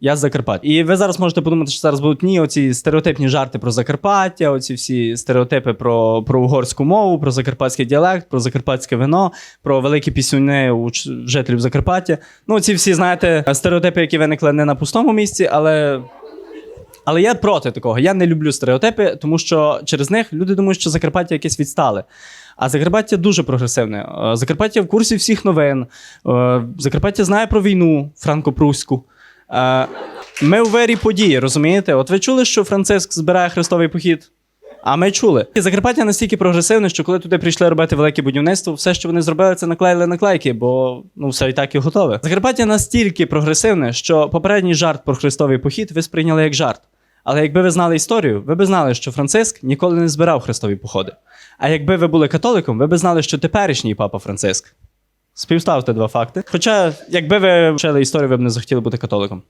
Я з Закарпаття. І ви зараз можете подумати, що зараз будуть ні, оці стереотипні жарти про Закарпаття, оці всі стереотипи про, про угорську мову, про закарпатський діалект, про закарпатське вино, про великі пісюни у жителів Закарпаття. Ну, ці всі, знаєте, стереотипи, які виникли не на пустому місці, але. Але я проти такого. Я не люблю стереотипи, тому що через них люди думають, що Закарпаття якесь відстале. А Закарпаття дуже прогресивне. Е, Закарпаття в курсі всіх новин. Е, Закарпаття знає про війну франко-пруську. Е, Ми у вері події, розумієте? От ви чули, що Франциск збирає хрестовий похід? А ми чули. Закарпаття настільки прогресивне, що коли туди прийшли робити велике будівництво, все, що вони зробили, це наклеїли наклейки, бо ну все і так і готове. Закарпаття настільки прогресивне, що попередній жарт про хрестовий похід ви сприйняли як жарт. Але якби ви знали історію, ви б знали, що Франциск ніколи не збирав хрестові походи. А якби ви були католиком, ви б знали, що теперішній папа Франциск. Співставте два факти. Хоча, якби ви вчили історію, ви б не захотіли бути католиком.